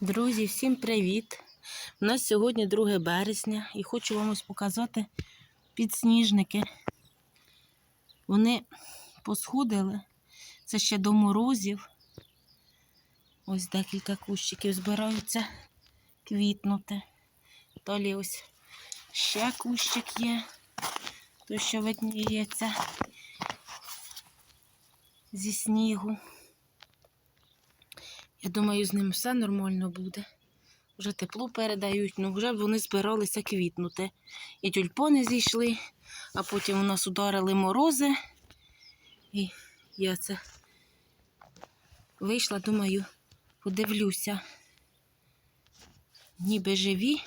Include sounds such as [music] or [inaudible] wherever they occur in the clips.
Друзі, всім привіт! У нас сьогодні 2 березня і хочу вам ось показати підсніжники. Вони посходили. Це ще до морозів. Ось декілька кущиків збираються квітнути. Далі ось ще кущик є, той, що видніється зі снігу. Я думаю, з ним все нормально буде. Вже тепло передають, ну вже вони збиралися квітнути. І тюльпони зійшли, а потім у нас ударили морози. І я це вийшла, думаю, подивлюся. Ніби живі.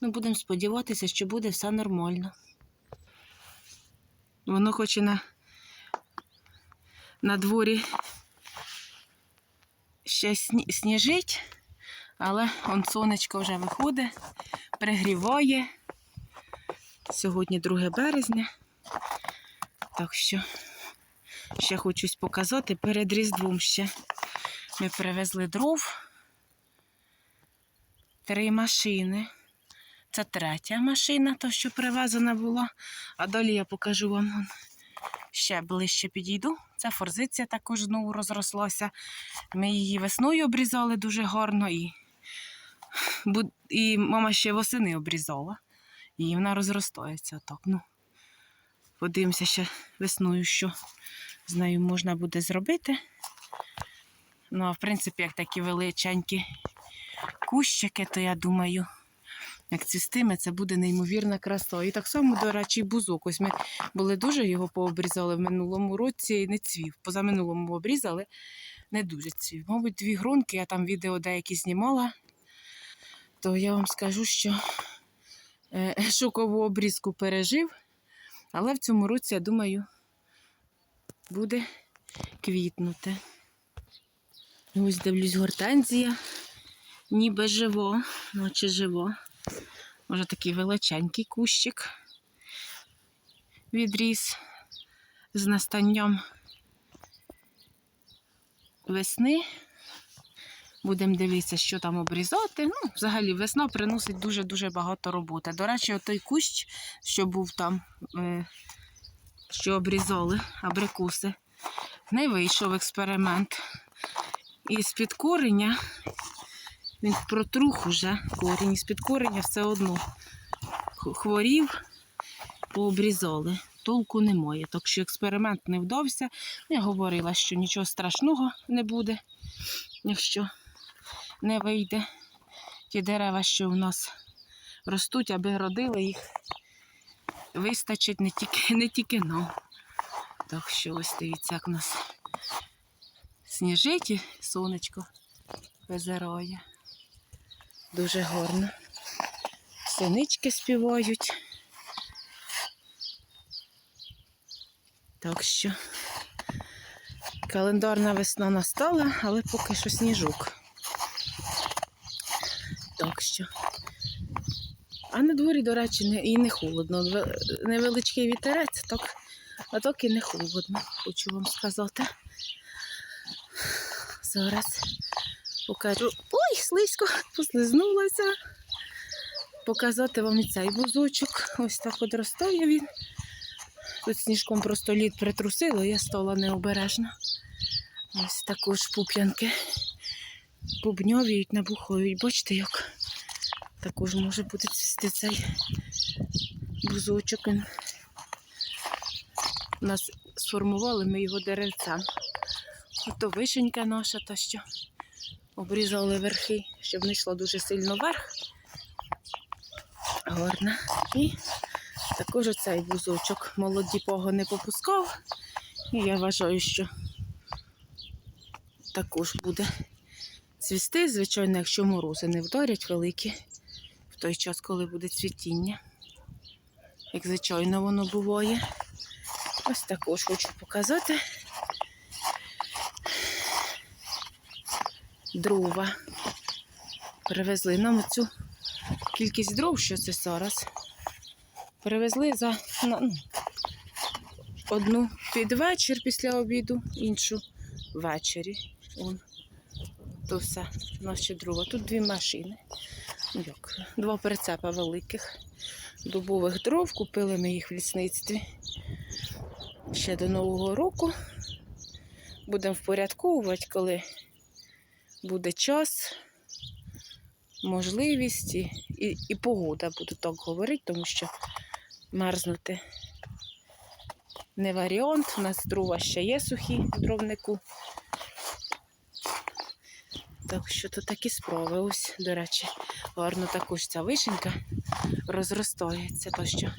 Ну, будемо сподіватися, що буде все нормально. Воно хоче на, на дворі ще сніжить, але он сонечко вже виходить, пригріває. Сьогодні 2 березня. Так що ще хочусь показати перед Різдвом ще. Ми привезли дров. Три машини. Це третя машина, то що привезена була. А далі я покажу вам ще ближче підійду. Це форзиція також знову розрослася. Ми її весною обрізали дуже гарно і, і мама ще восени обрізала. І вона розростається так. Ну, подивимося ще весною, що з нею можна буде зробити. Ну, а в принципі, як такі величенькі кущики, то я думаю, як цвістиме, це буде неймовірна краса. І так само, до речі, бузок. Ось ми були дуже його пообрізали в минулому році і не цвів. Позаминулому обрізали, не дуже цвів. Мабуть, дві гронки, я там відео деякі знімала, то я вам скажу, що е, [laughs] шокову обрізку пережив, але в цьому році, я думаю, буде квітнути. Ось дивлюсь, гортензія, ніби живо, наче живо. Може такий величенький кущик відріс з настанням весни. Будемо дивитися, що там обрізати. Ну, взагалі, весна приносить дуже-дуже багато роботи. До речі, той кущ, що був там, е, що обрізали абрикуси, не вийшов експеримент. І з-під корення він протрух уже корінь, з-під корення все одно хворів, пообрізали. Толку немає. Так що експеримент не вдався. Я говорила, що нічого страшного не буде, якщо не вийде. Ті дерева, що в нас ростуть, аби родили їх, вистачить не тільки, не тільки нам. Так що ось дивіться, як у нас сніжить і сонечко визирає. Дуже гарно. Синички співають. Так що календарна весна настала, але поки що сніжок. Так що. А на дворі, до речі, і не холодно. Невеличкий вітерець, так, а так і не холодно, хочу вам сказати. Зараз покажу. Ой, слизько, [laughs] послизнулася. Показати вам і цей бузочок. Ось так от ростає він. Тут сніжком просто лід притрусило, я стала необережна. Ось також пуп'янки бубньовіють, набухають. Бачите, як також може бути цвісти цей бузочок. Він нас сформували ми його деревцем. Ото вишенька наша, та що обрізали верхи, щоб не йшло дуже сильно вверх. Гарна. І також оцей бузочок молоді пого не попускав. І я вважаю, що також буде цвісти, звичайно, якщо морози не вдарять великі в той час, коли буде цвітіння. Як звичайно воно буває. Ось також хочу показати. Дрова. Привезли нам оцю кількість дров, що це зараз. Привезли за ну, одну під вечір після обіду, іншу ввечері. Он то все, ще друга. Тут дві машини. Ну, Як? Два прицепа великих дубових дров. Купили ми їх в лісництві ще до Нового року. Будемо впорядковувати, коли буде час, можливість і, і, і погода, буду так говорити, тому що мерзнути не варіант. У нас дрова ще є сухі в дровнику. Так що то такі справи. Ось, до речі, гарно також ця вишенька розростається, то що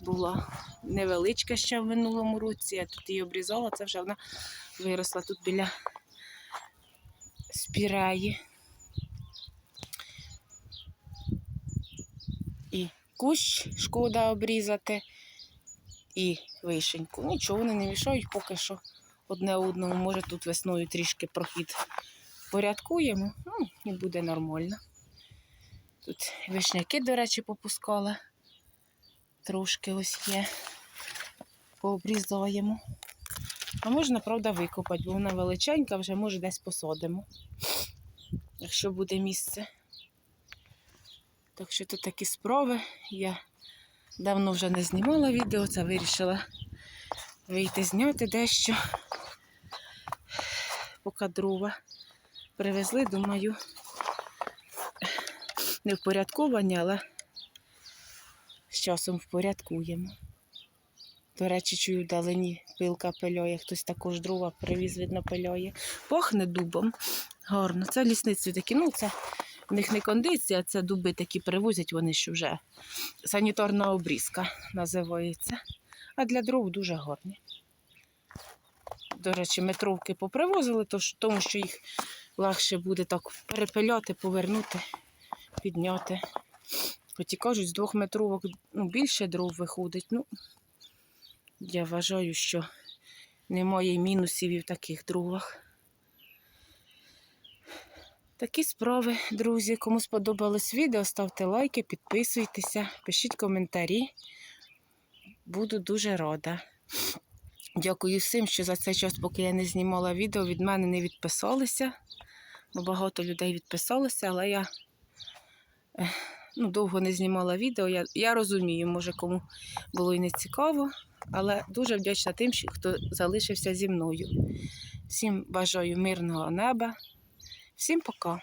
була невеличка ще в минулому році. Я тут її обрізала, це вже вона виросла тут біля спіреї. І кущ шкода обрізати, і вишеньку. Нічого вони не мішають, поки що одне одному. Може тут весною трішки прохід порядкуємо, ну, і буде нормально. Тут вишняки, до речі, попускала. Трошки ось є. Пообрізаємо. А можна, правда, викопати, бо вона величенька, вже може десь посадимо, якщо буде місце. Так що тут такі справи. Я давно вже не знімала відео, це вирішила вийти зняти дещо. Поки дрова привезли, думаю, не впорядковані, але з часом впорядкуємо. До речі, чую вдалині пилка пильоє, хтось також дрова привіз, видно, пильоє. Пахне дубом. Гарно. Це лісниці такі, ну це в них не кондиція, це дуби такі привозять, вони що вже санітарна обрізка називається. А для дров дуже гарні. До речі, метровки попривозили, тому що їх легше буде так перепиляти, повернути, підняти. Хоч і кажуть, з двох метровок ну, більше дров виходить. Ну, я вважаю, що немає мінусів і в таких дровах. Такі справи, друзі. Кому сподобалось відео, ставте лайки, підписуйтеся, пишіть коментарі. Буду дуже рада. Дякую всім, що за цей час, поки я не знімала відео, від мене не відписалися. Бо багато людей відписалося, але я ну, довго не знімала відео. Я, я розумію, може кому було і не цікаво, але дуже вдячна тим, хто залишився зі мною. Всім бажаю мирного неба. Всім пока.